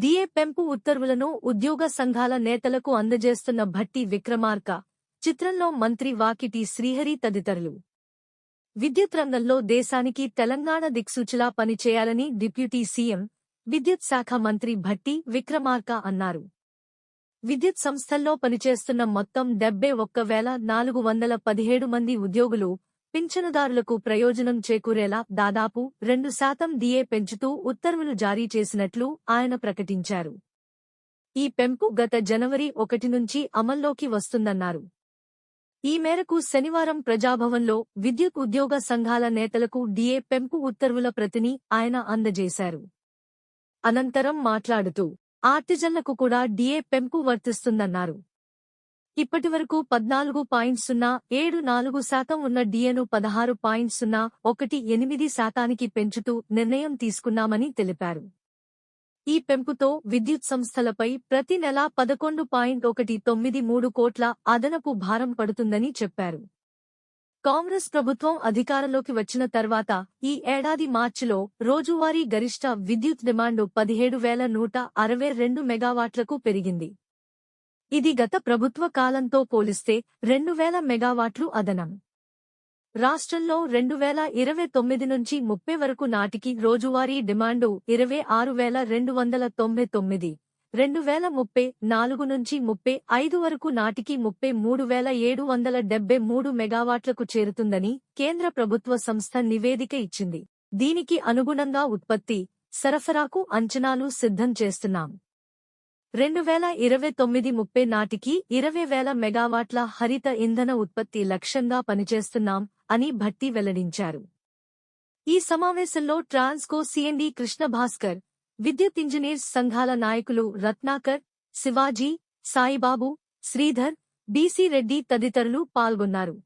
DA పెంపు ఉత్తర్వులను ఉద్యోగ సంఘాల నేతలకు అందజేస్తున్న భట్టి విక్రమార్క చిత్రంలో మంత్రి వాకిటి శ్రీహరి తదితరులు. విద్యుత్ రంగంలో దేశానికి తెలంగాణ దిక్సూచిలా పనిచేయాలని డిప్యూటీ సీఎం విద్యుత్ శాఖ మంత్రి భట్టి విక్రమార్క అన్నారు. విద్యుత్ సంస్థల్లో పనిచేస్తున్న మొత్తం డెబ్బై ఒక్క వేల నాలుగు వందల పదిహేడు మంది ఉద్యోగులు పింఛనుదారులకు ప్రయోజనం చేకూరేలా దాదాపు రెండు శాతం డిఏ పెంచుతూ ఉత్తర్వులు జారీ చేసినట్లు ఆయన ప్రకటించారు. ఈ పెంపు గత జనవరి ఒకటి నుంచి అమల్లోకి వస్తుందన్నారు. ఈ మేరకు శనివారం ప్రజాభవన్లో విద్యుత్ ఉద్యోగ సంఘాల నేతలకు డిఏ పెంపు ఉత్తర్వుల ప్రతిని ఆయన అందజేశారు. అనంతరం మాట్లాడుతూ ఆర్టిజన్లకు కూడా డిఏ పెంపు వర్తిస్తుందన్నారు. ఇప్పటివరకు పద్నాలుగు పాయింట్ సున్నా ఏడు నాలుగు శాతం ఉన్న డిఏను పదహారు పాయింట్ సున్నా ఒకటి ఎనిమిది శాతానికి పెంచుతూ నిర్ణయం తీసుకున్నామని తెలిపారు. ఈ పెంపుతో విద్యుత్ సంస్థలపై ప్రతి నెలా పదకొండు పాయింట్ ఒకటి తొమ్మిది మూడు కోట్ల అదనపు భారం పడుతుందని చెప్పారు. కాంగ్రెస్ ప్రభుత్వం అధికారంలోకి వచ్చిన తర్వాత ఈ ఏడాది మార్చిలో రోజువారీ గరిష్ట విద్యుత్ డిమాండు పదిహేడు వేల నూట అరవై రెండు మెగావాట్లకు పెరిగింది. ఇది గత ప్రభుత్వ కాలంతో పోలిస్తే రెండు వేల మెగావాట్లు అదనం. రాష్ట్రంలో రెండు వేల ఇరవై తొమ్మిది నుంచి ముప్పై వరకు నాటికి రోజువారీ డిమాండు ఇరవై ఆరు వేల రెండు వందల తొంభై తొమ్మిది రెండు వేల ముప్పై నాలుగు నుంచి ముప్పై ఐదు వరకు నాటికి ముప్పై మూడు వేల ఏడు వందల డెబ్బై మూడు మెగావాట్లకు చేరుతుందని కేంద్ర ప్రభుత్వ సంస్థ నివేదిక ఇచ్చింది. దీనికి అనుగుణంగా ఉత్పత్తి సరఫరాకు అంచనాలు సిద్ధం చేస్తున్నాం. రెండు వేల ఇరవై తొమ్మిది ముప్పై నాటికి ఇరవై వేల మెగావాట్ల హరిత ఇంధన ఉత్పత్తి లక్ష్యంగా పనిచేస్తున్నాం అని భట్టి వెల్లడించారు. ఈ సమావేశంలో ట్రాన్స్కో సిఎండి కృష్ణభాస్కర్ విద్యుత్ ఇంజనీర్స్ సంఘాల నాయకులు రత్నాకర్ శివాజీ సాయిబాబు శ్రీధర్ బీసీ రెడ్డి తదితరులు పాల్గొన్నారు.